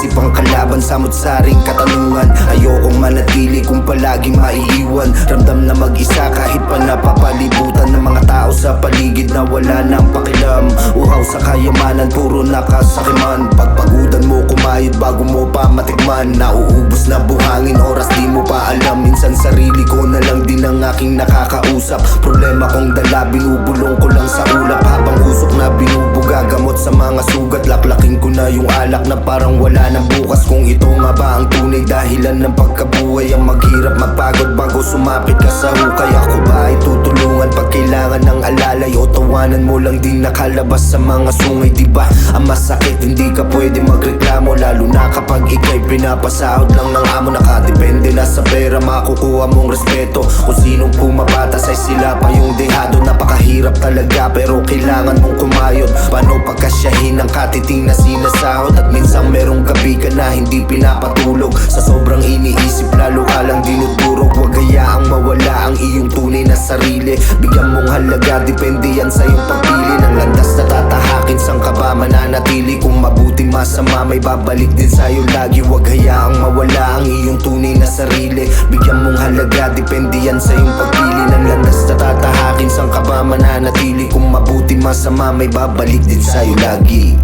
Pag-iisipang kalaban sa mutsaring katanungan. Ayokong manatili kung palaging maiiwan. Ramdam na mag-isa kahit pa napapalibutan Ng mga tao sa paligid na wala nang pakilam Uhaw sa kayamanan, puro nakasakiman. Pagpagudan mo kumayod bago mo pa matikman. Nauubos na buhangin, oras di mo pa alam. Minsan sarili ko na lang din ang aking nakakausap. Problema kong dala, binubulong ko lang sa ulap. Habang ko na parang wala nang bukas. Kung ito nga ba ang tunay dahilan ng pagkabuhay Ang maghirap magpagod bago sumapit ka sa hukay Ako ba ay tutulungan pag kailangan ng alalay? O tawanan mo lang din nakalabas sa mga sungay Diba ang masakit hindi ka pwede magreklamo Lalo na kapag ikay pinapasahod lang ng amo. Nakadepende na sa pera makukuha mong respeto. Kung sinong pumapatas ay sila pa yung dehado. Napakahirap talaga pero kailangan mong kumayod. Paano pagkasyahin ang katiting na sinasahod minsan merong gabi ka na hindi pinapatulog. Sa sobrang iniisip lalo ka lang dinudurog Huwag hayaang mawala ang iyong tunay na sarili. Bigyan mong halaga, depende yan sa iyong pagpili. Ng landas na tatahakin, saan ka ba mananatili? Kung mabuti masama, may babalik din sa'yo lagi. Huwag hayaang mawala ang iyong tunay na sarili. Bigyan mong halaga, depende yan sa iyong pagpili. Ng landas na tatahakin, saan ka ba mananatili? Kung mabuti masama, may babalik din sa'yo lagi